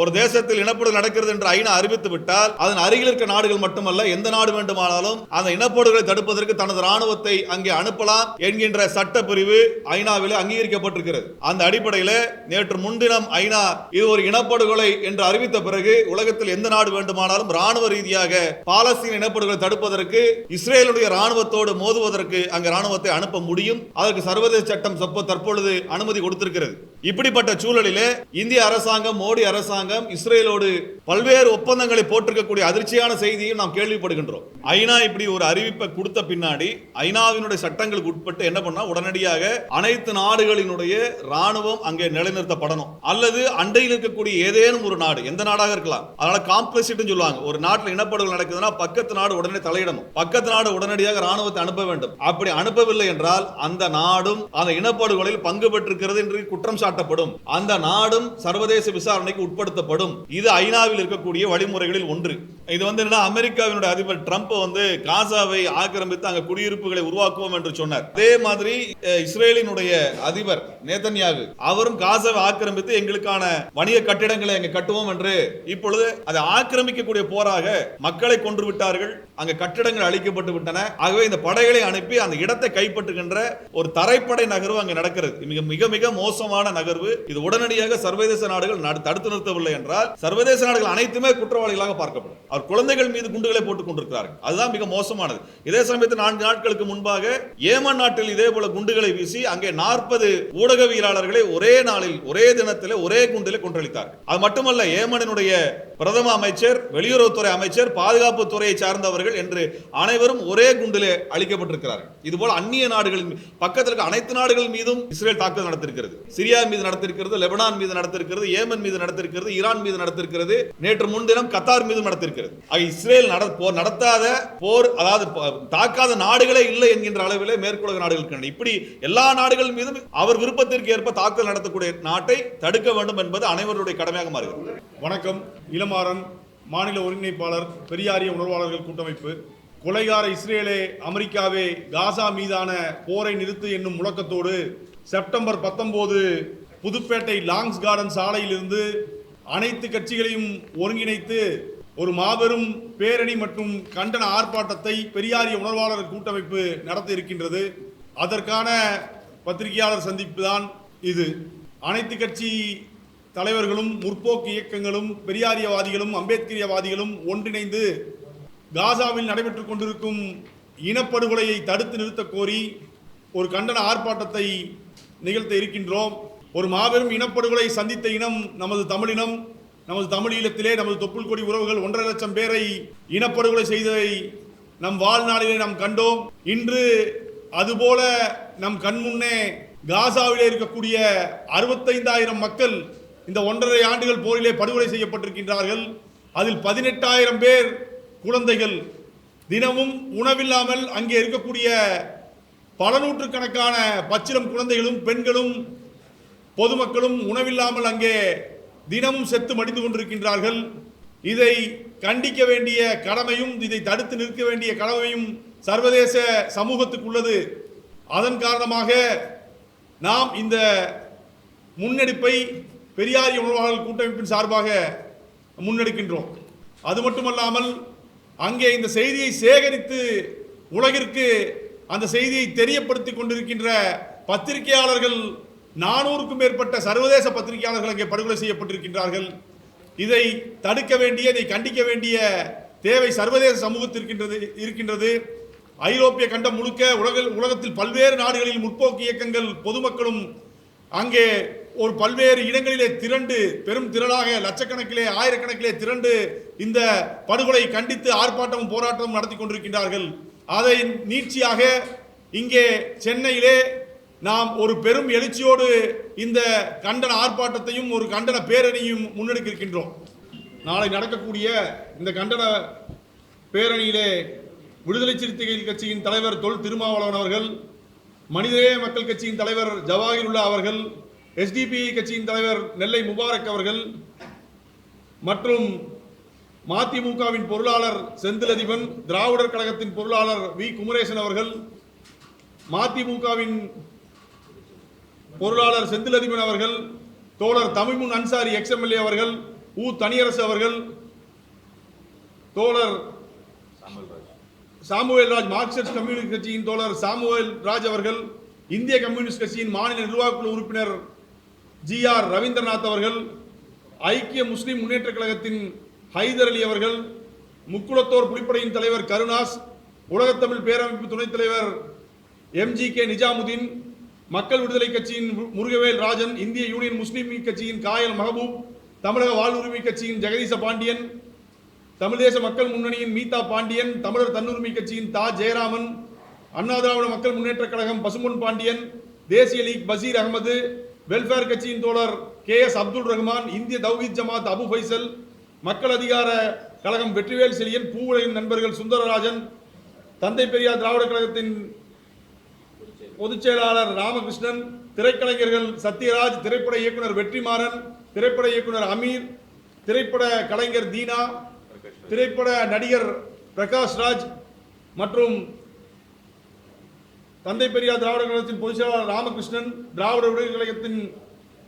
ஒரு தேசத்தில் இனப்படுதல் நடக்கிறது என்று ஐநா அறிவித்து விட்டால் அதன் அருகில் இருக்க நாடுகள் மட்டுமல்ல எந்த நாடு வேண்டுமானாலும் அந்த இனப்படுகொலை தடுப்பதற்கு தனது ராணுவத்தை அங்கே அனுப்பலாம் என்கின்ற சட்ட பிரிவு ஐநாவில் அங்கீகரிக்கப்பட்டிருக்கிறது. அந்த அடிப்படையில் நேற்று முன்தினம் ஐநா இது ஒரு இனப்படுகொலை என்று அறிவித்த பிறகு உலகத்தில் எந்த நாடு வேண்டுமானாலும் ராணுவ ரீதியாக பாலஸ்தீன் இனப்படுகொலை தடுப்பதற்கு இஸ்ரேலுடைய ராணுவத்தோடு மோதுவதற்கு அங்கு ராணுவத்தை அனுப்ப முடியும். அதற்கு சர்வதேச சட்டம் தற்பொழுது அனுமதி கொடுத்திருக்கிறது. இப்படிப்பட்ட சூழலிலே இந்திய அரசாங்கம் மோடி அரசாங்கம் இஸ்ரேலோடு பல்வேறு ஒப்பந்தங்களை போட்டிருக்கக்கூடிய அதிர்ச்சியான செய்தியும் நாம் கேள்விப்படுகின்றோம். ஐநா இப்படி ஒரு அறிவிப்பை கொடுத்த பின்னாடி ஐநாவினுடைய சட்டங்களுக்கு உட்பட்டு என்ன பண்ணா உடனடியாக அனைத்து நாடுகளினுடைய ராணுவம் அங்கே நிலைநிறுத்தப்படணும். அல்லது அண்டையில் இருக்கக்கூடிய ஏதேனும் ஒரு நாடு எந்த நாடாக இருக்கலாம் அதனால காம்ப்ளெக்சிட்னு சொல்லுவாங்க. ஒரு நாட்டில் இனப்படுகொலை நடக்குதுன்னா பக்கத்து நாடு உடனே தலையிடணும். பக்கத்து நாடு உடனடியாக ராணுவத்தை அனுப்ப வேண்டும். அப்படி அனுப்பவில்லை என்றால் அந்த நாடும் அந்த இனப்படுகொலையில் பங்கு பெற்றிருக்கிறது என்று குற்றம் பாராட்டப்படும் அந்த நாடும் சர்வதேச விசாரணைக்கு உட்படுத்தப்படும். இது ஐநாவில் இருக்கக்கூடிய வழிமுறைகளில் ஒன்று. இது வந்து அமெரிக்காவினுடைய அதிபர் ட்ரம்ப் வந்து காசாவை ஆக்கிரமித்து அங்க குடியிருப்புகளை உருவாக்குவோம் என்று சொன்னார். அதே மாதிரி இஸ்ரேலினுடைய அதிபர் நேதன்யாகு அவரும் காசாவை ஆக்கிரமித்து எங்களுக்கான வணிக கட்டிடங்களை அங்க கட்டுவோம் என்று இப்பொழுது அதை ஆக்கிரமிக்கக்கூடிய போராக மக்களை கொன்று விட்டார்கள். அங்க கட்டிடங்கள் அழிக்கப்பட்டு விட்டன. ஆகவே இந்த படைகளை அனுப்பி அந்த இடத்தை கைப்பற்றுகின்ற ஒரு தரைப்படை நகர்வு அங்கே நடக்கிறது. மிக மிக மிக மோசமான நகர்வு. இது உடனடியாக சர்வதேச நாடுகள் தடுத்து நிறுத்தவில்லை என்றால் சர்வதேச நாடுகள் அனைத்துமே குற்றவாளிகளாக பார்க்கப்படும். அவர் குழந்தைகள் மீது குண்டுகளை போட்டுக் கொண்டிருக்கிறார்கள். அதுதான் மிக மோசமானது. இதே சமயத்தில் நான்கு நாட்களுக்கு முன்பாக ஏமன் நாட்டில் இதே போல குண்டுகளை வீசி அங்கே நாற்பது ஊடகவியலாளர்களை ஒரே நாளில் ஒரே தினத்தில் ஒரே குண்டிலே கொன்றளித்தார்கள். அது மட்டுமல்ல ஏமனினுடைய பிரதம அமைச்சர் வெளியுறவுத்துறை அமைச்சர் பாதுகாப்பு துறையை சார்ந்தவர்கள் என்று அனைவரும் ஒரே குண்டிலே அழிக்கப்பட்டிருக்கிறார்கள். இதுபோல் அந்நிய நாடுகளின் பக்கத்தில் இருக்க அனைத்து நாடுகள் மீதும் இஸ்ரேல் தாக்குதல் நடத்திருக்கிறது. சிரியா மீது நடத்திருக்கிறது லெபனான் மீது நடத்திருக்கிறது ஏமன் மீது நடத்திருக்கிறது ஈரான் மீது நடத்திருக்கிறது நேற்று முன்தினம் கத்தார் மீது நடத்திருக்கிறது. இஸ்ரேல் போர் நடத்தாத போர் அதாவது தாக்காத நாடுகளே இல்லை என்கின்ற அளவிலே மேற்குலக நாடுகள் இப்படி எல்லா நாடுகள் மீதும் அவர் விருப்பத்திற்கு ஏற்ப தாக்குதல் நடத்தக்கூடிய நாட்டை தடுக்க வேண்டும் என்பது அனைவருடைய கடமையாக மாறுகிறது. வணக்கம். இளமாறன் மாநில ஒருங்கிணைப்பாளர் பெரியாரிய உணர்வாளர்கள் கூட்டமைப்பு கொலைகார இஸ்ரேலே அமெரிக்காவே காசா மீதான போரை நிறுத்து என்னும் முழக்கத்தோடு செப்டம்பர் பத்தொன்பது புதுப்பேட்டை லாங்ஸ் கார்டன் சாலையிலிருந்து அனைத்து கட்சிகளையும் ஒருங்கிணைத்து ஒரு மாபெரும் பேரணி மற்றும் கண்டன ஆர்ப்பாட்டத்தை பெரியாரிய உணர்வாளர் கூட்டமைப்பு நடத்த இருக்கின்றது. அதற்கான பத்திரிகையாளர் சந்திப்பு தான் இது. அனைத்து கட்சி தலைவர்களும் முற்போக்கு இயக்கங்களும் பெரியாரியவாதிகளும் அம்பேத்கரியவாதிகளும் ஒன்றிணைந்து காசாவில் நடைபெற்று கொண்டிருக்கும் இனப்படுகொலையை தடுத்து நிறுத்தக் கோரி ஒரு கண்டன ஆர்ப்பாட்டத்தை நிகழ்த்த இருக்கின்றோம். ஒரு மாபெரும் இனப்படுகொலை சந்தித்த இனம் நமது தமிழினம் நமது தமிழீழத்திலே நமது தொப்புள் கொடி உறவுகள் ஒன்றரை லட்சம் பேரை இனப்படுகொலை செய்ததை நம் வாழ்நாளிலே நாம் கண்டோம். இன்று அதுபோல நம் கண்முன்னே காசாவிலே இருக்கக்கூடிய அறுபத்தைந்தாயிரம் மக்கள் இந்த ஒன்றரை ஆண்டுகள் போரிலே படுகொலை செய்யப்பட்டிருக்கின்றார்கள். அதில் பதினெட்டாயிரம் பேர் குழந்தைகள். தினமும் உணவில்லாமல் அங்கே இருக்கக்கூடிய பல நூற்றுக்கணக்கான பச்சிலம் குழந்தைகளும் பெண்களும் பொதுமக்களும் உணவில்லாமல் அங்கே தினமும் செத்து மடிந்து கொண்டிருக்கின்றார்கள். இதை கண்டிக்க வேண்டிய கடமையும் இதை தடுத்து நிற்க வேண்டிய கடமையும் சர்வதேச சமூகத்துக்கு உள்ளது அதன் காரணமாக நாம் இந்த முன்னெடுப்பை பெரியாரிய உணர்வாளர்கள் கூட்டமைப்பின் சார்பாக முன்னெடுக்கின்றோம். அது மட்டுமல்லாமல் அங்கே இந்த செய்தியை சேகரித்து உலகிற்கு அந்த செய்தியை தெரியப்படுத்தி கொண்டிருக்கின்ற பத்திரிகையாளர்கள் நானூறுக்கும் மேற்பட்ட சர்வதேச பத்திரிகையாளர்கள் அங்கே படுகொலை செய்யப்பட்டிருக்கின்றார்கள். இதை தடுக்க வேண்டிய இதை கண்டிக்க வேண்டிய தேவை சர்வதேச சமூகத்திற்கின்றது இருக்கின்றது. ஐரோப்பிய கண்டம் முழுக்க உலக உலகத்தில் பல்வேறு நாடுகளில் முற்போக்கு இயக்கங்கள் பொதுமக்களும் அங்கே ஒரு பல்வேறு இடங்களிலே திரண்டு பெரும் திரளாக லட்சக்கணக்கிலே ஆயிரக்கணக்கிலே திரண்டு இந்த படுகொலை கண்டித்து ஆர்ப்பாட்டமும் போராட்டமும் நடத்தி கொண்டிருக்கின்றார்கள். அதை நீட்சியாக இங்கே சென்னையிலே நாம் ஒரு பெரும் எழுச்சியோடு இந்த கண்டன ஆர்ப்பாட்டத்தையும் ஒரு கண்டன பேரணியும் முன்னெடுக்க இருக்கின்றோம் நாளை நடக்கக்கூடிய இந்த கண்டன பேரணியிலே விடுதலை சிறுத்தைகள் கட்சியின் தலைவர் தொல் திருமாவளவன் அவர்கள் மனிதநேய மக்கள் கட்சியின் தலைவர் ஜவாஹிருல்லா அவர்கள் எஸ்டிபிஐ கட்சியின் தலைவர் நெல்லை முபாரக் அவர்கள் மற்றும் மதிமுகவின் பொருளாளர் செந்திலதிபன் திராவிடர் கழகத்தின் பொருளாளர் வி. குமரேசன் அவர்கள் மதிமுகவின் பொருளாளர் செந்திலதிபன் அவர்கள் தோழர் தமிழ்முன் அன்சாரி எக்ஸ்எம்எல்ஏ அவர்கள் உ. தனியரசு அவர்கள் தோழர் சாமுவேல் ராஜ் மார்க்சிஸ்ட் கம்யூனிஸ்ட் கட்சியின் தோழர் சாமுவேல் ராஜ் அவர்கள் இந்திய கம்யூனிஸ்ட் கட்சியின் மாநில நிர்வாகக்குழு உறுப்பினர் ஜி ஆர் ரவீந்திரநாத் அவர்கள் ஐக்கிய முஸ்லிம் முன்னேற்றக் கழகத்தின் ஹைதர் அலி அவர்கள் முக்குளத்தோர் புலிப்படையின் தலைவர் கருணாஸ் உலகத்தமிழ் பேரமைப்பு துணைத் தலைவர் எம்ஜி கே நிஜாமுதீன் மக்கள் விடுதலை கட்சியின் முருகவேல் ராஜன் இந்திய யூனியன் முஸ்லீம் கட்சியின் காயல் மஹபூப் தமிழக வாழ்வுரிமை கட்சியின் ஜெகதீச பாண்டியன் தமிழ் தேச மக்கள் முன்னணியின் மீதா பாண்டியன் தமிழர் தன்னுரிமை கட்சியின் தா. ஜெயராமன் அண்ணா திராவிட மக்கள் முன்னேற்றக் கழகம் பசும்பொன் பாண்டியன் தேசிய லீக் பசீர் அகமது வெல்ஃபேர் கட்சியின் தோழர் கே எஸ் அப்துல் ரஹ்மான் இந்திய தௌஹீத் ஜமாத் அபு ஃபைசல் மக்கள் அதிகார கழகம் வெற்றிவேல் செழியன் பூவுலையின் நண்பர்கள் சுந்தரராஜன் தந்தை பெரியார் திராவிட கழகத்தின் பொதுச் செயலாளர் ராமகிருஷ்ணன் திரைக்கலைஞர்கள் சத்யராஜ் திரைப்பட இயக்குனர் வெற்றிமாறன் திரைப்பட இயக்குனர் அமீர் திரைப்பட கலைஞர் தீனா திரைப்பட நடிகர் பிரகாஷ் ராஜ் மற்றும் தந்தை பெரியார் திராவிட கழகத்தின் பொதுச் செயலாளர் ராமகிருஷ்ணன் திராவிட விடுதலை கழகத்தின்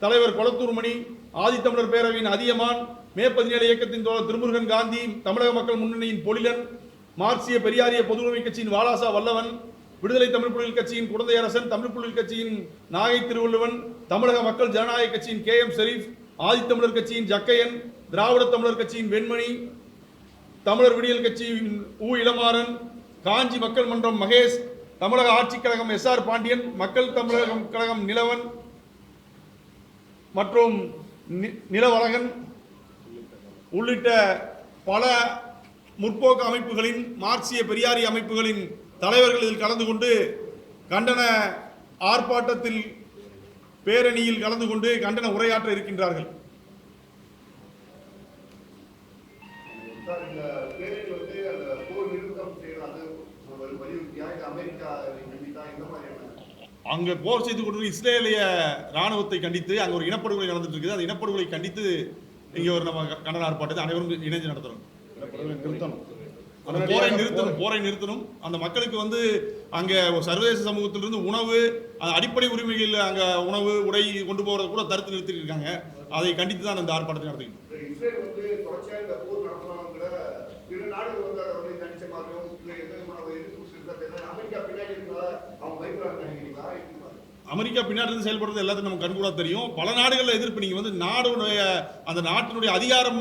தலைவர் கொளத்தூர்மணி ஆதித்தமிழர் பேரவையின் அதியமான் மே பதினேழு இயக்கத்தின் தோழர் திருமுருகன் காந்தி தமிழக மக்கள் முன்னணியின் பொலிலன் மார்க்சிய பெரியாரிய பொதுவுரிமை கட்சியின் வாலாசா வல்லவன் விடுதலை தமிழ் புலிகள் கட்சியின் குழந்தை அரசன் தமிழ் புலிகள் கட்சியின் நாகை திருவள்ளுவன் தமிழக மக்கள் ஜனநாயக கட்சியின் கே எம் ஷெரீப் ஆதித்தமிழர் கட்சியின் ஜக்கையன் திராவிட தமிழர் கட்சியின் வெண்மணி தமிழர் விடியல் கட்சியின் உ இளமாறன் காஞ்சி மக்கள் மன்றம் மகேஷ் தமிழக ஆட்சிக் கழகம் எஸ் ஆர் பாண்டியன் மக்கள் தமிழகம் கழகம் நிலவன் மற்றும் நி- நிலவழகன் உள்ளிட்ட பல முற்போக்கு அமைப்புகளின் மார்க்சிய பெரியாரி அமைப்புகளின் தலைவர்கள் இதில் கலந்து கொண்டு கண்டன ஆர்ப்பாட்டத்தில் பேரணியில் கலந்து கொண்டு கண்டன உரையாற்ற இருக்கின்றார்கள். சார் இந்த பேரில் வந்து அந்த போர் நிறுத்தம் செய்யறாங்க. ஒரு வலியுறுத்தியா இது அமெரிக்கா கண்டித்தா இந்த மாதிரியான அங்க போர் செய்து கொண்டு இஸ்ரேலிய ராணுவத்தை கண்டித்து அங்க ஒரு இனப்படுகொலை நடந்துட்டு இருக்குது. அந்த இனப்படுகொலை கண்டித்து இங்க ஒரு நம்ம கண்டன ஆர்ப்பாட்டத்தை அனைவரும் இணைஞ்சு நடத்துறோம் அந்த போரை நிறுத்தணும் போரை நிறுத்தணும். அந்த மக்களுக்கு வந்து அங்க சர்வதேச சமூகத்திலிருந்து உணவு அடிப்படை உரிமைகள் அங்க உணவு உடை கொண்டு போறத கூட தடுத்து நிறுத்திட்டு இருக்காங்க. அதை கண்டித்து தான் அந்த ஆர்ப்பாட்டத்தை நடத்திக்கணும் இந்த இஸ்ரேல் வந்து தொடர்ச்சியா இந்த போர் நடத்தினாலும் கூட பிற நாடுகள் வந்து அதை வந்து தனிச்ச மாதிரியும் இல்லை எந்த விதமான ஒரு எதிர்ப்பு இருக்கிறது அமெரிக்கா பின்னாடி இருந்தா அவங்க பயப்படுறாங்க நினைக்கிறீங்களா எப்படி பாருங்க? அமெரிக்கா பின்னாடி இருந்து செயல்படுறது எல்லாத்துக்கும் நமக்கு கண்கூடா தெரியும். பல நாடுகளில் எதிர்ப்பு நீங்கள் வந்து நாடுடைய அந்த நாட்டினுடைய அதிகாரம்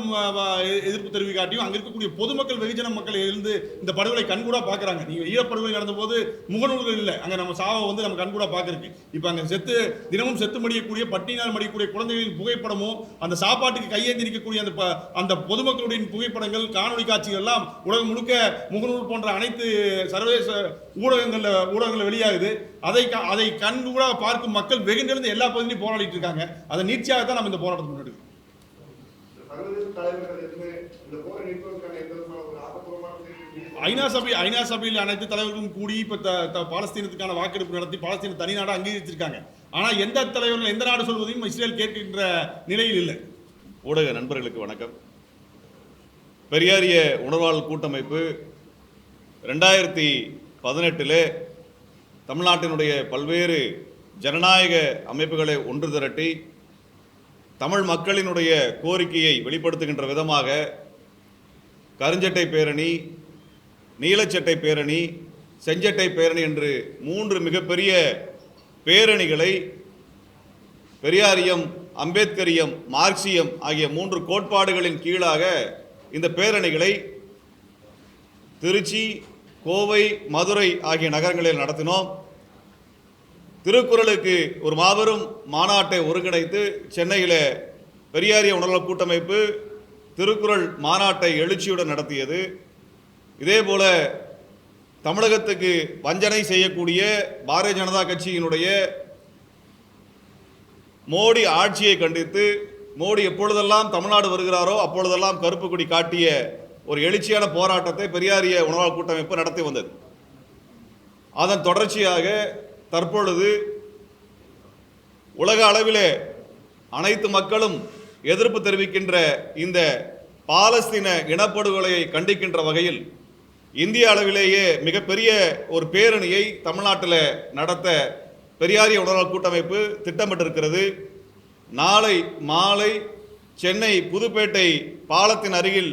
எ- எதிர்ப்பு தெரிவிக்காட்டியும் அங்கே இருக்கக்கூடிய பொதுமக்கள் வெகுஜன மக்கள் இருந்து இந்த படுகொலை கண்கூடா பார்க்குறாங்க நீங்கள் ஈழப்படுகொலை நடந்த போது முகநூல்கள் இல்லை. அங்கே நம்ம சாவை வந்து நம்ம கண்கூடா பார்க்குறக்கு இப்போ அங்கே செத்து தினமும் செத்து மடியக்கூடிய பட்டினால் மடியக்கூடிய குழந்தைகளின் புகைப்படமும் அந்த சாப்பாட்டுக்கு கையேந்தி நிற்கக்கூடிய அந்த ப- அந்த பொதுமக்களுடைய புகைப்படங்கள் காணொளி காட்சிகள் எல்லாம் உலகம் முழுக்க முகநூல் போன்ற அனைத்து சர்வதேச ஊடகங்களில் ஊடகங்களில் வெளியாகுது. அதை அதை கண்கூடா பார்க்கும் மக்கள் வெகுண்டிருந்து எல்லா பகுதியிலும் போராடிட்டு இருக்காங்க. அதை நீட்சியாக தான் நம்ம இந்த போராட்டத்தை முன்னெடுக்கிறோம் இந்த சர்வதேச தலைவர்கள் எதுவுமே இந்த போரை நிறுத்துவதற்கான எந்த விதமான ஒரு ஆக்கப்பூர்வமான முயற்சி ஐநா சபை ஐநா சபையில் அனைத்து தலைவர்களும் கூடி இப்ப பாலஸ்தீனத்துக்கான வாக்கெடுப்பு நடத்தி பாலஸ்தீன தனி நாடு அங்கீகரிச்சிருக்காங்க. ஆனா எந்த தலைவர்கள் எந்த நாடு சொல்வதையும் இஸ்ரேல் கேட்கின்ற நிலையில் இல்லை. ஊடக நண்பர்களுக்கு வணக்கம். பெரியாரிய உணர்வாளர் கூட்டமைப்பு ரெண்டாயிரத்தி பதினெட்டில் தமிழ்நாட்டினுடைய பல்வேறு ஜனநாயக அமைப்புகளை ஒன்று திரட்டி தமிழ் மக்களினுடைய கோரிக்கையை வெளிப்படுத்துகின்ற விதமாக கருஞ்சட்டை பேரணி நீலச்சட்டை பேரணி செஞ்சட்டை பேரணி என்று மூன்று மிகப்பெரிய பேரணிகளை பெரியாரியம் அம்பேத்கரியம் மார்க்சியம் ஆகிய மூன்று கோட்பாடுகளின் கீழாக இந்த பேரணிகளை திருச்சி கோவை மதுரை ஆகிய நகரங்களில் நடத்தினோம். திருக்குறளுக்கு ஒரு மாபெரும் மாநாட்டை ஒருங்கிணைத்து சென்னையில் பெரியாரிய உணர்வு கூட்டமைப்பு திருக்குறள் மாநாட்டை எழுச்சியுடன் நடத்தியது. இதேபோல் தமிழகத்துக்கு வஞ்சனை செய்யக்கூடிய பாரதிய ஜனதா கட்சியினுடைய மோடி ஆட்சியை கண்டித்து மோடி எப்பொழுதெல்லாம் தமிழ்நாடு வருகிறாரோ அப்பொழுதெல்லாம் கருப்பு கொடி காட்டிய ஒரு எழுச்சியான போராட்டத்தை பெரியாரிய உணவாளர் கூட்டமைப்பு நடத்தி வந்தது. அதன் தொடர்ச்சியாக தற்பொழுது உலக அளவிலே அனைத்து மக்களும் எதிர்ப்பு தெரிவிக்கின்ற இந்த பாலஸ்தீன இனப்படுகொலையை கண்டிக்கின்ற வகையில் இந்திய அளவிலேயே மிகப்பெரிய ஒரு பேரணியை தமிழ்நாட்டில் நடத்த பெரியாரிய உணர்வு கூட்டமைப்பு திட்டமிட்டிருக்கிறது. நாளை மாலை சென்னை புதுப்பேட்டை பாலத்தின் அருகில்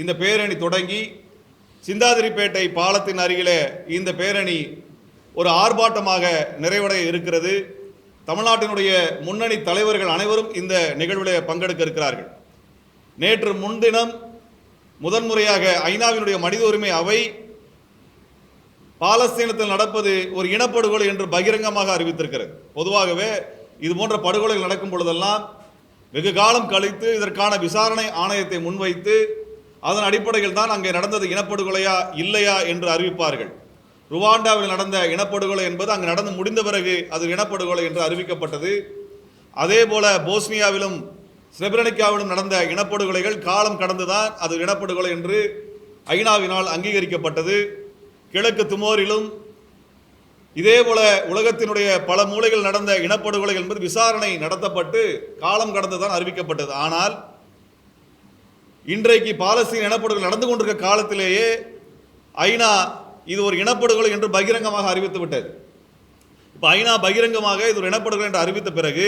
இந்த பேரணி தொடங்கி சிந்தாதிரிப்பேட்டை பாலத்தின் அருகிலே இந்த பேரணி ஒரு ஆர்ப்பாட்டமாக நிறைவடைய இருக்கிறது. தமிழ்நாட்டினுடைய முன்னணி தலைவர்கள் அனைவரும் இந்த நிகழ்வில் பங்கெடுக்க இருக்கிறார்கள். நேற்று முன்தினம் முதன்முறையாக ஐநாவினுடைய மனித உரிமை அவை பாலஸ்தீனத்தில் நடப்பது ஒரு இனப்படுகொலை என்று பகிரங்கமாக அறிவித்திருக்கிறது. பொதுவாகவே இது போன்ற படுகொலைகள் நடக்கும் பொழுதெல்லாம் வெகு காலம் கழித்து இதற்கான விசாரணை ஆணையத்தை முன்வைத்து அதன் அடிப்படையில் தான் அங்கே நடந்தது இனப்படுகொலையா இல்லையா என்று அறிவிப்பார்கள். ருவாண்டாவில் நடந்த இனப்படுகொலை என்பது அங்கு நடந்து முடிந்த பிறகு அது இனப்படுகொலை என்று அறிவிக்கப்பட்டது. அதே போல போஸ்னியாவிலும் ஸ்ரெப்ரனிக்காவிலும் நடந்த இனப்படுகொலைகள் காலம் கடந்துதான் அது இனப்படுகொலை என்று ஐநாவினால் அங்கீகரிக்கப்பட்டது. கிழக்கு துமோரிலும் இதே போல உலகத்தினுடைய பல மூலைகள் நடந்த இனப்படுகொலைகள் என்பது விசாரணை நடத்தப்பட்டு காலம் கடந்துதான் அறிவிக்கப்பட்டது. ஆனால் இன்றைக்கு பாலஸ்தீன் இனப்படுகொலை நடந்து கொண்டிருக்க காலத்திலேயே ஐநா இது ஒரு இனப்படுகொலை என்று பகிரங்கமாக அறிவித்து விட்டது. இப்போ ஐநா பகிரங்கமாக இது ஒரு இனப்படுகொலை என்று அறிவித்த பிறகு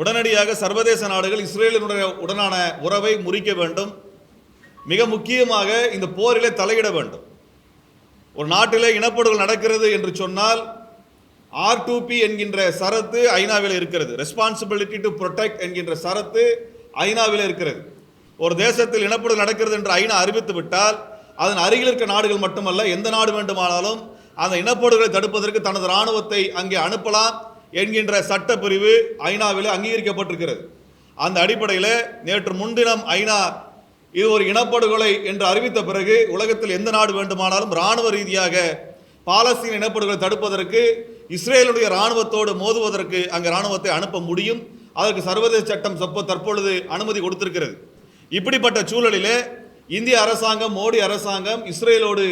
உடனடியாக சர்வதேச நாடுகள் இஸ்ரேலினுடைய உடனான உறவை முறிக்க வேண்டும். மிக முக்கியமாக இந்த போரிலே தலையிட வேண்டும். ஒரு நாட்டிலே இனப்படுகொலை நடக்கிறது என்று சொன்னால் ஆர் டூ பி என்கின்ற சரத்து ஐநாவில் இருக்கிறது. ரெஸ்பான்சிபிலிட்டி டு ப்ரொடெக்ட் என்கின்ற சரத்து ஐநாவில் இருக்கிறது. ஒரு தேசத்தில் இனப்படுதல் நடக்கிறது என்று ஐநா அறிவித்து விட்டால் அதன் அருகில் இருக்க நாடுகள் மட்டுமல்ல எந்த நாடு வேண்டுமானாலும் அந்த இனப்படுகளை தடுப்பதற்கு தனது இராணுவத்தை அங்கே அனுப்பலாம் என்கின்ற சட்டப்பிரிவு ஐநாவில் அங்கீகரிக்கப்பட்டிருக்கிறது. அந்த அடிப்படையில் நேற்று முன்தினம் ஐநா இது ஒரு இனப்படுகொலை என்று அறிவித்த பிறகு உலகத்தில் எந்த நாடு வேண்டுமானாலும் இராணுவ ரீதியாக பாலஸ்தீன இனப்படுகொலை தடுப்பதற்கு இஸ்ரேலுடைய இராணுவத்தோடு மோதுவதற்கு அங்கே இராணுவத்தை அனுப்ப முடியும். அதற்கு சர்வதேச சட்டம் சொப்ப தற்பொழுது அனுமதி கொடுத்திருக்கிறது. இப்படிப்பட்ட சூழலிலே இந்திய அரசாங்கம் மோடி அரசாங்கம் இஸ்ரேலோடு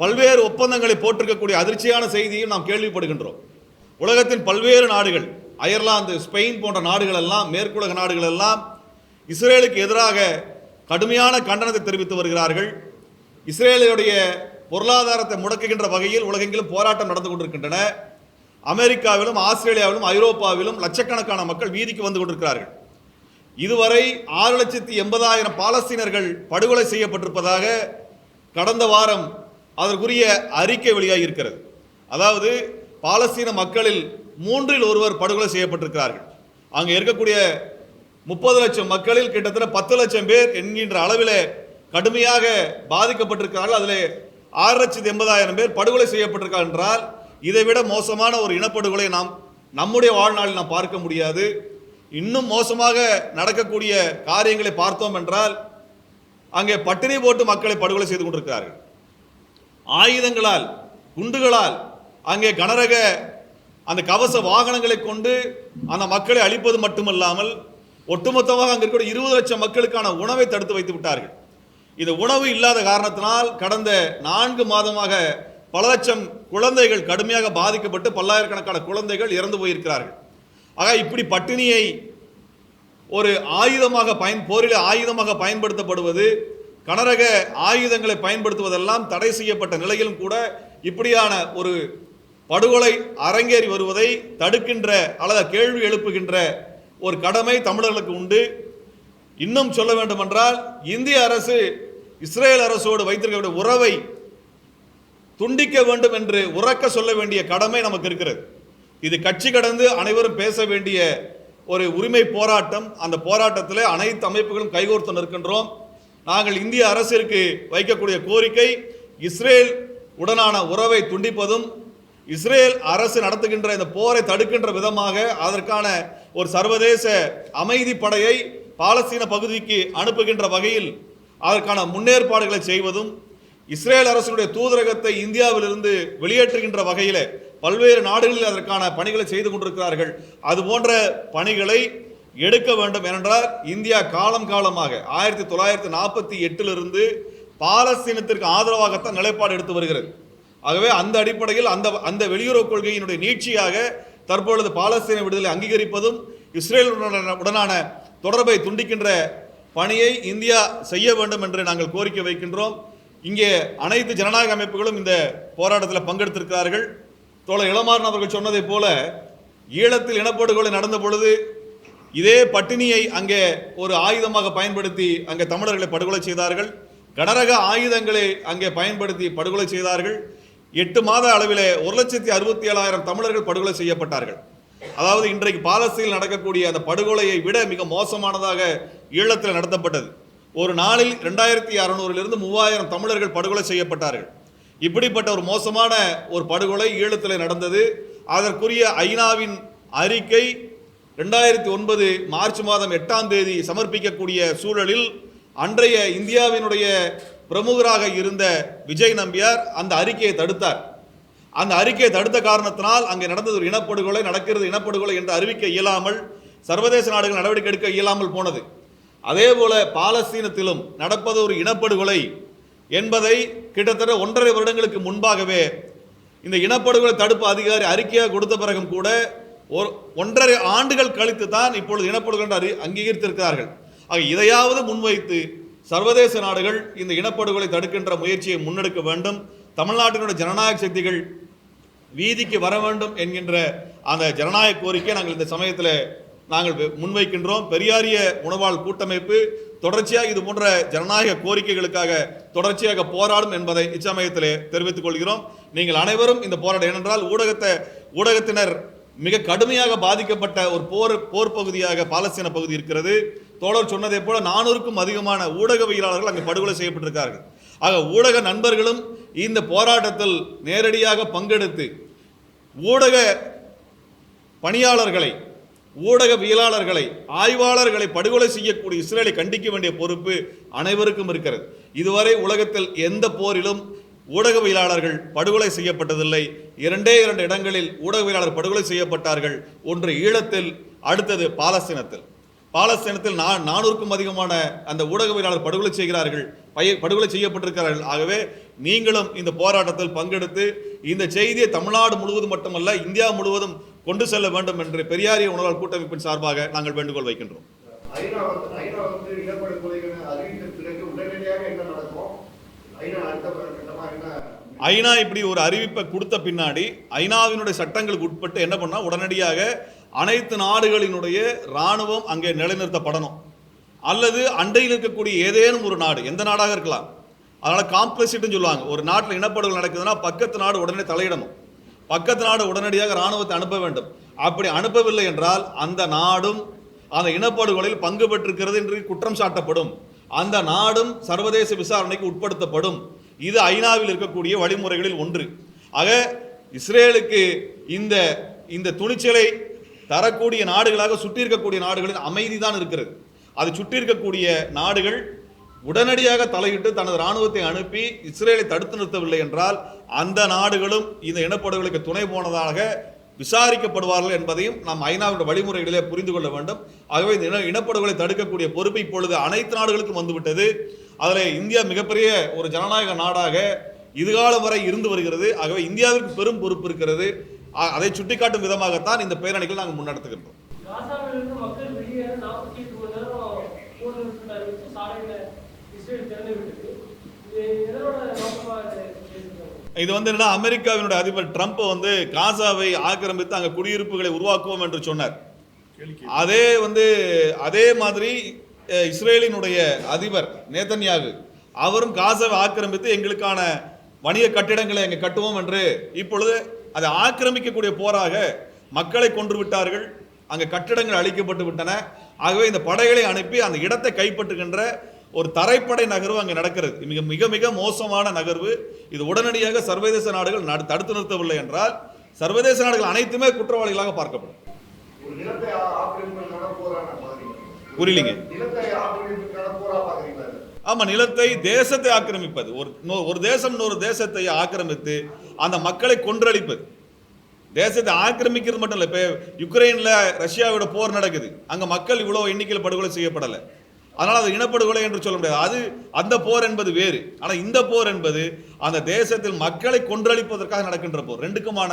பல்வேறு ஒப்பந்தங்களை போட்டிருக்கக்கூடிய அதிர்ச்சியான செய்தியும் நாம் கேள்விப்படுகின்றோம். உலகத்தின் பல்வேறு நாடுகள் அயர்லாந்து ஸ்பெயின் போன்ற நாடுகள் எல்லாம் மேற்குலக நாடுகள் எல்லாம் இஸ்ரேலுக்கு எதிராக கடுமையான கண்டனத்தை தெரிவித்து வருகிறார்கள். இஸ்ரேலுடைய பொருளாதாரத்தை முடக்குகின்ற வகையில் உலகெங்கிலும் போராட்டம் நடந்து கொண்டிருக்கின்றன. அமெரிக்காவிலும் ஆஸ்திரேலியாவிலும் ஐரோப்பாவிலும் லட்சக்கணக்கான மக்கள் வீதிக்கு வந்து கொண்டிருக்கிறார்கள். இதுவரை ஆறு லட்சத்தி எண்பதாயிரம் பாலஸ்தீனர்கள் படுகொலை செய்யப்பட்டிருப்பதாக கடந்த வாரம் அதற்குரிய அறிக்கை வெளியாகி இருக்கிறது அதாவது பாலஸ்தீன மக்களில் மூன்றில் ஒருவர் படுகொலை செய்யப்பட்டிருக்கிறார்கள். அங்கே இருக்கக்கூடிய முப்பது லட்சம் மக்களில் கிட்டத்தட்ட பத்து லட்சம் பேர் என்கின்ற அளவில் கடுமையாக பாதிக்கப்பட்டிருக்கிறார்கள். அதில் ஆறு லட்சத்தி எண்பதாயிரம் பேர் படுகொலை செய்யப்பட்டிருக்கார் என்றால் இதைவிட மோசமான ஒரு இனப்படுகொலை நாம் நம்முடைய வாழ்நாளில் நாம் பார்க்க முடியாது. இன்னும் மோசமாக நடக்கக்கூடிய காரியங்களை பார்த்தோம் என்றால் அங்கே பட்டினி போட்டு மக்களை படுகொலை செய்து கொண்டிருக்கிறார்கள். ஆயுதங்களால் குண்டுகளால் அங்கே கனரக அந்த கவச வாகனங்களை கொண்டு அந்த மக்களை அழிப்பது மட்டுமல்லாமல் ஒட்டுமொத்தமாக அங்கே இருக்கக்கூடிய இருபது லட்சம் மக்களுக்கான உணவை தடுத்து வைத்து விட்டார்கள். இது உணவு இல்லாத காரணத்தினால் கடந்த நான்கு மாதமாக பல லட்சம் குழந்தைகள் கடுமையாக பாதிக்கப்பட்டு பல்லாயிரக்கணக்கான குழந்தைகள் இறந்து போயிருக்கிறார்கள். ஆக இப்படி பட்டினியை ஒரு ஆயுதமாக பயன் போரில் ஆயுதமாக பயன்படுத்தப்படுவது கனரக ஆயுதங்களை பயன்படுத்துவதெல்லாம் தடை செய்யப்பட்ட நிலையிலும் கூட இப்படியான ஒரு படுகொலை அரங்கேறி வருவதை தடுக்கின்ற அல்லது கேள்வி எழுப்புகின்ற ஒரு கடமை தமிழர்களுக்கு உண்டு. இன்னும் சொல்ல வேண்டுமென்றால் இந்திய அரசு இஸ்ரேல் அரசோடு வைத்திருக்கக்கூடிய உறவை துண்டிக்க வேண்டும் என்று உறக்க சொல்ல வேண்டிய கடமை நமக்கு இருக்கிறது. இது கட்சி கடந்து அனைவரும் பேச வேண்டிய ஒரு உரிமை போராட்டம். அந்த போராட்டத்தில் அனைத்து அமைப்புகளும் கைகோர்த்து நிற்கின்றோம். நாங்கள் இந்திய அரசிற்கு வைக்கக்கூடிய கோரிக்கை இஸ்ரேல் உடனான உறவை துண்டிப்பதும் இஸ்ரேல் அரசு நடத்துகின்ற இந்த போரை தடுக்கின்ற விதமாக அதற்கான ஒரு சர்வதேச அமைதி படையை பாலஸ்தீன பகுதிக்கு அனுப்புகின்ற வகையில் அதற்கான முன்னேற்பாடுகளை செய்வதும் இஸ்ரேல் அரசினுடைய தூதரகத்தை இந்தியாவிலிருந்து வெளியேற்றுகின்ற வகையில் பல்வேறு நாடுகளில் அதற்கான பணிகளை செய்து கொண்டிருக்கிறார்கள். அது போன்ற பணிகளை எடுக்க வேண்டும் ஏனென்றால் இந்தியா காலம் காலமாக ஆயிரத்தி தொள்ளாயிரத்தி நாற்பத்தி எட்டிலிருந்து பாலஸ்தீனத்திற்கு ஆதரவாகத்தான் நிலைப்பாடு எடுத்து வருகிறது. ஆகவே அந்த அடிப்படையில் அந்த அந்த வெளியுறவு கொள்கையினுடைய நீட்சியாக தற்பொழுது பாலஸ்தீன விடுதலை அங்கீகரிப்பதும் இஸ்ரேல் உடனான தொடர்பை துண்டிக்கின்ற பணியை இந்தியா செய்ய வேண்டும் என்று நாங்கள் கோரிக்கை வைக்கின்றோம். இங்கே அனைத்து ஜனநாயக அமைப்புகளும் இந்த போராட்டத்தில் பங்கெடுத்திருக்கிறார்கள். தோழர் இளமாறன் அவர்கள் சொன்னதைப் போல ஈழத்தில் இனப்படுகொலை நடந்த பொழுது இதே பட்டினியை அங்கே ஒரு ஆயுதமாக பயன்படுத்தி அங்கே தமிழர்களை படுகொலை செய்தார்கள். கனரக ஆயுதங்களை அங்கே பயன்படுத்தி படுகொலை செய்தார்கள். எட்டு மாத அளவிலே ஒரு லட்சத்தி அறுபத்தி ஏழாயிரம் தமிழர்கள் படுகொலை செய்யப்பட்டார்கள். அதாவது இன்றைக்கு பாலஸ்தீனில் நடக்கக்கூடிய அந்த படுகொலையை விட மிக மோசமானதாக ஈழத்தில் நடத்தப்பட்டது. ஒரு நாளில் ரெண்டாயிரத்தி அறநூறிலிருந்து மூவாயிரம் தமிழர்கள் படுகொலை செய்யப்பட்டார்கள். இப்படிப்பட்ட ஒரு மோசமான ஒரு படுகொலை ஈழத்தில் நடந்தது. அதற்குரிய ஐநாவின் அறிக்கை ரெண்டாயிரத்தி ஒன்பது மார்ச் மாதம் எட்டாம் தேதி சமர்ப்பிக்கக்கூடிய சூழலில் அன்றைய இந்தியாவினுடைய பிரமுகராக இருந்த விஜய் நம்பியார் அந்த அறிக்கையை தடுத்தார். அந்த அறிக்கையை தடுத்த காரணத்தினால் அங்கே நடந்தது ஒரு இனப்படுகொலை நடக்கிறது இனப்படுகொலை என்று அறிவிக்க இயலாமல் சர்வதேச நாடுகள் நடவடிக்கை எடுக்க இயலாமல் போனது. அதே போல பாலஸ்தீனத்திலும் நடப்பது ஒரு இனப்படுகொலை என்பதை கிட்டத்தட்ட ஒன்றரை வருடங்களுக்கு முன்பாகவே இந்த இனப்படுகொலை தடுப்பு அதிகாரி அறிக்கையாக கொடுத்த பிறகும் கூட ஒரு ஒன்றரை ஆண்டுகள் கழித்து தான் இப்பொழுது இனப்படுகொலை என்று அறி- அங்கீகரித்திருக்கிறார்கள். ஆக இதையாவது முன்வைத்து சர்வதேச நாடுகள் இந்த இனப்படுகொலை தடுக்கின்ற முயற்சியை முன்னெடுக்க வேண்டும். தமிழ்நாட்டினுடைய ஜனநாயக சக்திகள் வீதிக்கு வர வேண்டும் என்கின்ற அந்த ஜனநாயக கோரிக்கை நாங்கள் இந்த சமயத்தில் நாங்கள் முன்வைக்கின்றோம். பெரியாரிய உணவாள் கூட்டமைப்பு தொடர்ச்சியாக இது போன்ற ஜனநாயக கோரிக்கைகளுக்காக தொடர்ச்சியாக போராடும் என்பதை இச்சமயத்திலே தெரிவித்துக் கொள்கிறோம். நீங்கள் அனைவரும் இந்த போராட்டம் ஏனென்றால் ஊடகத்தை ஊடகத்தினர் மிக கடுமையாக பாதிக்கப்பட்ட ஒரு போர் போர் பகுதியாக பாலஸ்தீன பகுதி இருக்கிறது. தோழர் சொன்னதைப் போல நானூறுக்கும் அதிகமான ஊடகவியலாளர்கள் அங்கு படுகொலை செய்யப்பட்டிருக்கார்கள் ஆக ஊடக நண்பர்களும் இந்த போராட்டத்தில் நேரடியாக பங்கெடுத்து ஊடக பணியாளர்களை ஊடகவியலாளர்களை ஆய்வாளர்களை படுகொலை செய்யக்கூடிய இஸ்ரேலை கண்டிக்க வேண்டிய பொறுப்பு அனைவருக்கும் இருக்கிறது. இதுவரை உலகத்தில் எந்த போரிலும் ஊடகவியலாளர்கள் படுகொலை செய்யப்பட்டதில்லை. இரண்டே இரண்டு இடங்களில் ஊடகவியலாளர் படுகொலை செய்யப்பட்டார்கள். ஒன்று ஈழத்தில் அடுத்தது பாலஸ்தீனத்தில். பாலஸ்தீனத்தில் நா நானூறுக்கும் அதிகமான அந்த ஊடகவியலாளர் படுகொலை செய்கிறார்கள். பய படுகொலை செய்யப்பட்டிருக்கிறார்கள். ஆகவே நீங்களும் இந்த போராட்டத்தில் பங்கெடுத்து இந்த செய்தியை தமிழ்நாடு முழுவதும் மட்டுமல்ல இந்தியா முழுவதும் கொண்டு செல்ல வேண்டும் என்று பெரியாரிய உணர்வாளர் கூட்டமைப்பின் சார்பாக நாங்கள் வேண்டுகோள் வைக்கின்றோம். ஐநா இப்படி ஒரு அறிவிப்பை கொடுத்த பின்னாடி ஐநாவினுடைய சட்டங்களுக்கு உட்பட்டு என்ன பண்ணா உடனடியாக அனைத்து நாடுகளினுடைய இராணுவம் அங்கே நிலைநிறுத்தப்படணும். அல்லது அண்டையில் இருக்கக்கூடிய ஏதேனும் ஒரு நாடு எந்த நாடாக இருக்கலாம். அதனால காம்ப்ளசிட்னு சொல்லுவாங்க. ஒரு நாட்டில் இனப்படுகொலை நடக்குதுன்னா பக்கத்து நாடு உடனே தலையிடணும். பக்கத்து நாடு உடனடியாக இராணுவத்தை அனுப்ப வேண்டும். அப்படி அனுப்பவில்லை என்றால் அந்த நாடும் அந்த இனப்படுகொலையில் பங்கு பெற்றிருக்கிறது என்று குற்றம் சாட்டப்படும். அந்த நாடும் சர்வதேச விசாரணைக்கு உட்படுத்தப்படும். இது ஐநாவில் இருக்கக்கூடிய வழிமுறைகளில் ஒன்று. ஆக இஸ்ரேலுக்கு இந்த இந்த துணிச்சலை தரக்கூடிய நாடுகளாக சுற்றி இருக்கக்கூடிய நாடுகளின் அமைதி தான் இருக்கிறது. அது சுற்றி இருக்கக்கூடிய நாடுகள் உடனடியாக தலையிட்டு தனது ராணுவத்தை அனுப்பி இஸ்ரேலை தடுத்து நிறுத்தவில்லை என்றால் அந்த நாடுகளும் இந்த இனப்படுகொலைக்கு துணை போனதாக விசாரிக்கப்படுவார்கள் என்பதையும் நாம் ஐநாவுடைய வழிமுறைகளிலே புரிந்து கொள்ள வேண்டும். ஆகவே இந்த இன இனப்படுகொலை தடுக்கக்கூடிய பொறுப்பு இப்பொழுது அனைத்து நாடுகளுக்கும் வந்துவிட்டது. அதில் இந்தியா மிகப்பெரிய ஒரு ஜனநாயக நாடாக இதுகாலம் வரை இருந்து வருகிறது. ஆகவே இந்தியாவிற்கு பெரும் பொறுப்பு இருக்கிறது. அதை சுட்டிக்காட்டும் விதமாகத்தான் இந்த பேரணிகள் நாங்கள் முன்னெடுத்துகின்றோம் காசாவிலிருந்து மக்கள் வெளியேற நாற்பத்தி எட்டு மணி நேரம் போர் நிறுத்தம் அறிவித்து சாலையில இஸ்ரேல் திறந்து விட்டது இது வந்து என்னன்னா அமெரிக்காவினுடைய அதிபர் ட்ரம்ப் வந்து காசாவை ஆக்கிரமித்து அங்க குடியிருப்புகளை உருவாக்குவோம் என்று சொன்னார். அதே வந்து அதே மாதிரி இஸ்ரேலினுடைய அதிபர் நேதன்யாகு அவரும் காசாவை ஆக்கிரமித்து எங்களுக்கான வணிக கட்டிடங்களை அங்கே கட்டுவோம் என்று இப்பொழுது அதை ஆக்கிரமிக்கக்கூடிய போராக மக்களை கொன்று விட்டார்கள். அங்கே கட்டிடங்கள் அழிக்கப்பட்டு விட்டன. ஆகவே இந்த படைகளை அனுப்பி அந்த இடத்தை கைப்பற்றுகின்ற ஒரு தரைப்படை நகர்வு அங்கே நடக்கிறது. மிக மிக மிக மோசமான நகர்வு. இது உடனடியாக சர்வதேச நாடுகள் நடு- தடுத்து நிறுத்தவில்லை என்றால் சர்வதேச நாடுகள் அனைத்துமே குற்றவாளிகளாக பார்க்கப்படும். புரியலிங்க. நிலத்தை ஆக்கிரமிப்புக்கான போரா பாக்குறீங்களா? இது? ஆமா நிலத்தை தேசத்தை ஆக்கிரமிப்பது. ஒரு ஒரு தேசம் இன்னொரு தேசத்தை ஆக்கிரமித்து அந்த மக்களை கொன்றளிப்பது தேசத்தை ஆக்கிரமிக்கிறது மட்டும் இல்லை இப்போ யுக்ரைன்ல ரஷ்யாவோட போர் நடக்குது. அங்க மக்கள் இவ்வளவு எண்ணிக்கையில் படுகொலை செய்யப்படலை. அதனால் அது இனப்படுகொலை என்று சொல்ல முடியாது. அது அந்த போர் என்பது வேறு. ஆனால் இந்த போர் என்பது அந்த தேசத்தில் மக்களை கொன்றளிப்பதற்காக நடக்கின்ற போர். ரெண்டுக்குமான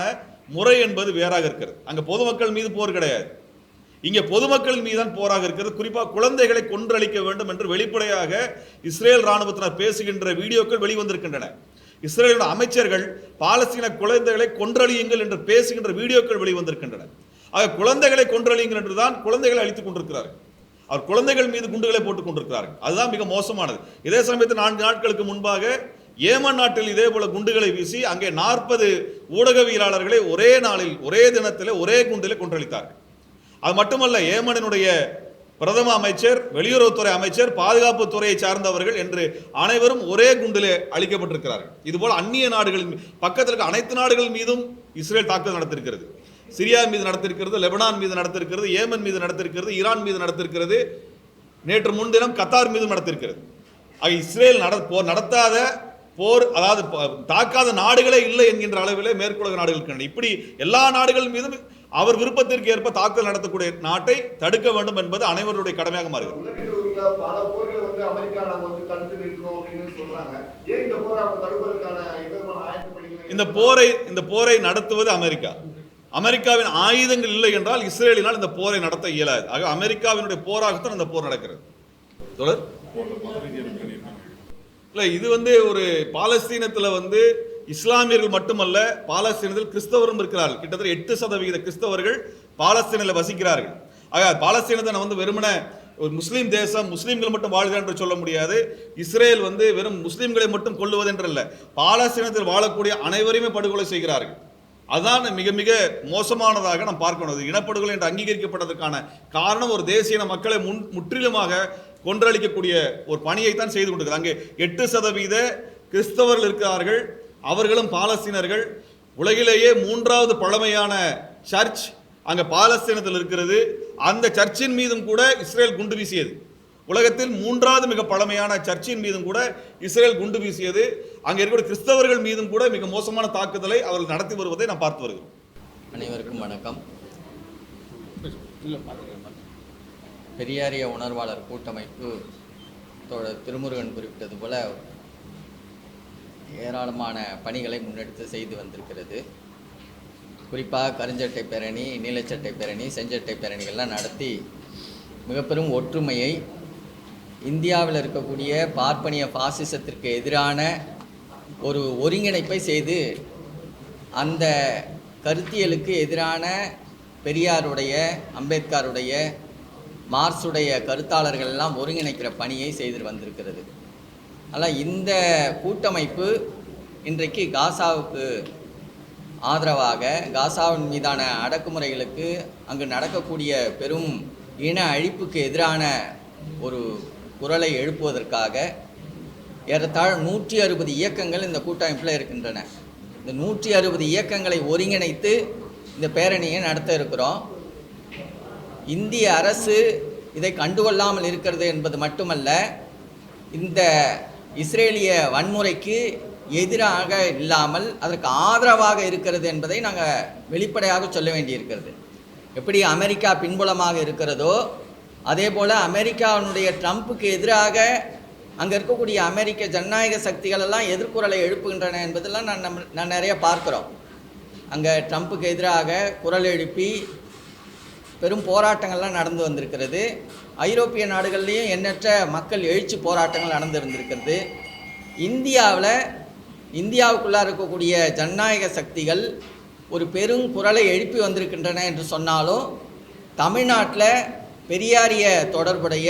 முறை என்பது வேறாக இருக்கிறது. அங்க பொதுமக்கள் மீது போர் கிடையாது. இங்க பொதுமக்கள் மீதான் போராக இருக்கிறது. குறிப்பாக குழந்தைகளை கொன்றளிக்க வேண்டும் என்று வெளிப்படையாக இஸ்ரேல் ராணுவத்தினர் பேசுகின்ற வீடியோக்கள் வெளிவந்திருக்கின்றன. இஸ்ரேலின் அமைச்சர்கள் பாலஸ்தீன குழந்தைகளை கொன்றளியுங்கள் என்று பேசுகின்ற வீடியோக்கள் வெளிவந்திருக்கின்றன. ஆக குழந்தைகளை கொன்றளியுங்கள் என்று தான் குழந்தைகளை அழித்துக் கொண்டிருக்கிறார்கள். அவர் குழந்தைகள் மீது குண்டுகளை போட்டுக் கொண்டிருக்கிறார்கள். அதுதான் மிக மோசமானது. இதே சமயத்தில் நான்கு நாட்களுக்கு முன்பாக ஏமன் நாட்டில் இதே போல குண்டுகளை வீசி அங்கே நாற்பது ஊடகவியலாளர்களை ஒரே நாளில் ஒரே தினத்தில் ஒரே குண்டில் கொன்றளித்தார்கள். அது மட்டுமல்ல ஏமனினுடைய பிரதம அமைச்சர் வெளியுறவுத்துறை அமைச்சர் பாதுகாப்பு துறையை சார்ந்தவர்கள் என்று அனைவரும் ஒரே குண்டிலே அளிக்கப்பட்டிருக்கிறார்கள் இதுபோல் அந்நிய நாடுகளின் பக்கத்தில் இருக்க அனைத்து நாடுகள் மீதும் இஸ்ரேல் தாக்குதல் நடத்திருக்கிறது சிரியா மீது நடத்திருக்கிறது லெபனான் மீது நடத்திருக்கிறது ஏமன் மீது நடத்திருக்கிறது ஈரான் மீது நடத்திருக்கிறது நேற்று முன்தினம் கத்தார் மீதும் நடத்திருக்கிறது. ஆக இஸ்ரேல் நட போர் நடத்தாத போர் அதாவது தாக்காத நாடுகளே இல்லை என்கின்ற அளவிலே மேற்குலக நாடுகள் இருக்கின்றன. இப்படி எல்லா நாடுகள் மீதும் அவர் விருப்பத்திற்கு ஏற்ப தாக்குதல் நடத்தக்கூடிய நாட்டை தடுக்க வேண்டும் என்பது அனைவருடைய கடமையாக மாறுகிறது. இந்த போரை இந்த போரை நடத்துவது அமெரிக்கா. அமெரிக்காவின் ஆயுதங்கள் இல்லை என்றால் இஸ்ரேலினால் இந்த போரை நடத்த இயலாது. ஆக அமெரிக்காவினுடைய போராகத்தான் இந்த போர் நடக்கிறது. தொடர் இல்லை இது வந்து ஒரு பாலஸ்தீனத்தில் வந்து இஸ்லாமியர்கள் மட்டுமல்ல பாலஸ்தீனத்தில் கிறிஸ்தவரும் இருக்கிறார்கள். கிட்டத்தட்ட எட்டு சதவிகித கிறிஸ்தவர்கள் பாலஸ்தீனில் வசிக்கிறார்கள். ஆக பாலஸ்தீனத்தை நான் வந்து வெறுமனே ஒரு முஸ்லீம் தேசம் முஸ்லீம்கள் மட்டும் வாழ்கிறார் என்று சொல்ல முடியாது. இஸ்ரேல் வந்து வெறும் முஸ்லீம்களை மட்டும் கொள்ளுவதென்றல்ல பாலஸ்தீனத்தில் வாழக்கூடிய அனைவரையுமே படுகொலை செய்கிறார்கள். அதான் மிக மிக மோசமானதாக நாம் பார்க்கணும் இனப்படுகொலை என்று அங்கீகரிக்கப்பட்டதற்கான காரணம் ஒரு தேசிய மக்களை முன் முற்றிலுமாக கொன்றளிக்கக்கூடிய ஒரு பணியை தான் செய்து கொண்டிருக்கிறது. அங்கே எட்டு சதவீத கிறிஸ்தவர்கள் இருக்கிறார்கள். அவர்களும் பாலஸ்தீனர்கள். உலகிலேயே மூன்றாவது பழமையான சர்ச் அங்கே பாலஸ்தீனத்தில் இருக்கிறது. அந்த சர்ச்சின் மீதும் கூட இஸ்ரேல் குண்டு வீசியது. உலகத்தில் மூன்றாவது மிக பழமையான சர்ச்சின் மீதும் கூட இஸ்ரேல் குண்டு வீசியது. அங்கே இருக்கிற கிறிஸ்தவர்கள் மீதும் கூட மிக மோசமான தாக்குதலை அவர்கள் நடத்தி வருவதை நாம் பார்த்து வருகிறோம். அனைவருக்கும் வணக்கம். பெரியாரிய உணர்வாளர் கூட்டமைப்பு திருமுருகன் குறிப்பிட்டது போல ஏராளமான பணிகளை முன்னெடுத்து செய்து வந்திருக்கிறது. குறிப்பாக கருஞ்சட்டை பேரணி நீலச்சட்டை பேரணி செஞ்சட்டை பேரணிகள்லாம் நடத்தி மிகப்பெரும் ஒற்றுமையை இந்தியாவில் இருக்கக்கூடிய பார்ப்பனிய பாசிசத்திற்கு எதிரான ஒரு ஒருங்கிணைப்பை செய்து அந்த கருத்தியலுக்கு எதிரான பெரியாருடைய அம்பேத்கருடைய மார்க்சுடைய கருத்தாளர்கள் எல்லாம் ஒருங்கிணைக்கிற பணியை செய்து வந்திருக்கிறது. ஆனால் இந்த கூட்டமைப்பு இன்றைக்கு காசாவுக்கு ஆதரவாக காசாவின் மீதான அடக்குமுறைகளுக்கு அங்கு நடக்கக்கூடிய பெரும் இன அழிப்புக்கு எதிரான ஒரு குரலை எழுப்புவதற்காக ஏறத்தாழ நூற்றி அறுபது இயக்கங்கள் இந்த கூட்டமைப்பில் இருக்கின்றன. இந்த நூற்றி அறுபது இயக்கங்களை ஒருங்கிணைத்து இந்த பேரணியை நடத்த இருக்கிறோம். இந்திய அரசு இதை கண்டுகொள்ளாமல் இருக்கிறது என்பது மட்டுமல்ல இந்த இஸ்ரேலிய வன்முறைக்கு எதிராக இல்லாமல் அதற்கு ஆதரவாக இருக்கிறது என்பதை நாங்கள் வெளிப்படையாக சொல்ல வேண்டியிருக்கிறது. எப்படி அமெரிக்கா பின்புலமாக இருக்கிறதோ அதே போல் அமெரிக்காவினுடைய ட்ரம்ப்புக்கு எதிராக அங்கே இருக்கக்கூடிய அமெரிக்க ஜனநாயக சக்திகள் எல்லாம் எதிர்குரலை எழுப்புகின்றன என்பதெல்லாம் நான் நம்ம நான் நிறைய பார்க்குறோம். அங்கே ட்ரம்ப்புக்கு எதிராக குரல் எழுப்பி பெரும் போராட்டங்கள்லாம் நடந்து வந்திருக்கிறது. ஐரோப்பிய நாடுகள்லேயும் எண்ணற்ற மக்கள் எழுச்சி போராட்டங்கள் நடந்திருந்திருக்கிறது. இந்தியாவில் இந்தியாவுக்குள்ளாக இருக்கக்கூடிய ஜனநாயக சக்திகள் ஒரு பெரும் குரலை எழுப்பி வந்திருக்கின்றன என்று சொன்னாலும் தமிழ்நாட்டில் பெரியாரிய தொடர்புடைய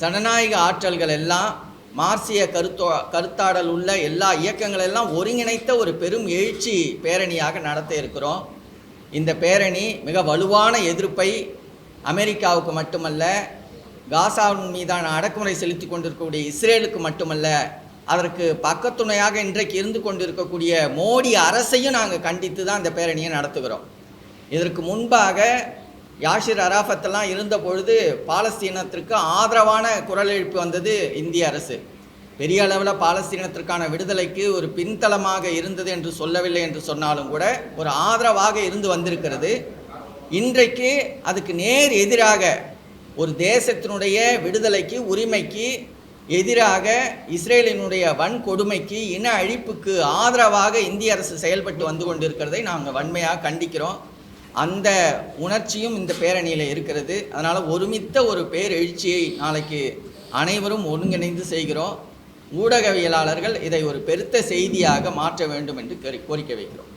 ஜனநாயக ஆற்றல்கள் எல்லாம் மார்சிய கருத்தோ கருத்தாடல் உள்ள எல்லா இயக்கங்கள் எல்லாம் ஒருங்கிணைத்த ஒரு பெரும் எழுச்சி பேரணியாக நடத்த இருக்கிறோம். இந்த பேரணி மிக வலுவான எதிர்ப்பை அமெரிக்காவுக்கு மட்டுமல்ல காசாவின் மீதான அடக்குமுறை செலுத்தி கொண்டிருக்கக்கூடிய இஸ்ரேலுக்கு மட்டுமல்ல அதற்கு பக்கத்துணையாக இன்றைக்கு இருந்து கொண்டிருக்கக்கூடிய மோடி அரசையும் நாங்கள் கண்டித்து தான் இந்த பேரணியை நடத்துகிறோம். இதற்கு முன்பாக யாஷிர் அராஃபத்தெல்லாம் இருந்த பொழுது பாலஸ்தீனத்திற்கு ஆதரவான குரல் எழுப்பி வந்தது இந்திய அரசு. பெரிய அளவில் பாலஸ்தீனத்திற்கான விடுதலைக்கு ஒரு பின்தளமாக இருந்தது என்று சொல்லவில்லை என்று சொன்னாலும் கூட ஒரு ஆதரவாக இருந்து வந்திருக்கிறது. இன்றைக்கு அதுக்கு நேர் எதிராக ஒரு தேசத்தினுடைய விடுதலைக்கு உரிமைக்கு எதிராக இஸ்ரேலினுடைய வன்கொடுமைக்கு இன அழிப்புக்கு ஆதரவாக இந்திய அரசு செயல்பட்டு வந்து கொண்டிருக்கிறதை நாங்கள் வன்மையாக கண்டிக்கிறோம். அந்த உணர்ச்சியும் இந்த பேரணியில் இருக்கிறது. அதனால் ஒருமித்த ஒரு பேரெழுச்சியை நாளைக்கு அனைவரும் ஒருங்கிணைந்து செய்கிறோம். ஊடகவியலாளர்கள் இதை ஒரு பெருத்த செய்தியாக மாற்ற வேண்டும் என்று கோரிக்கை வைக்கிறோம்.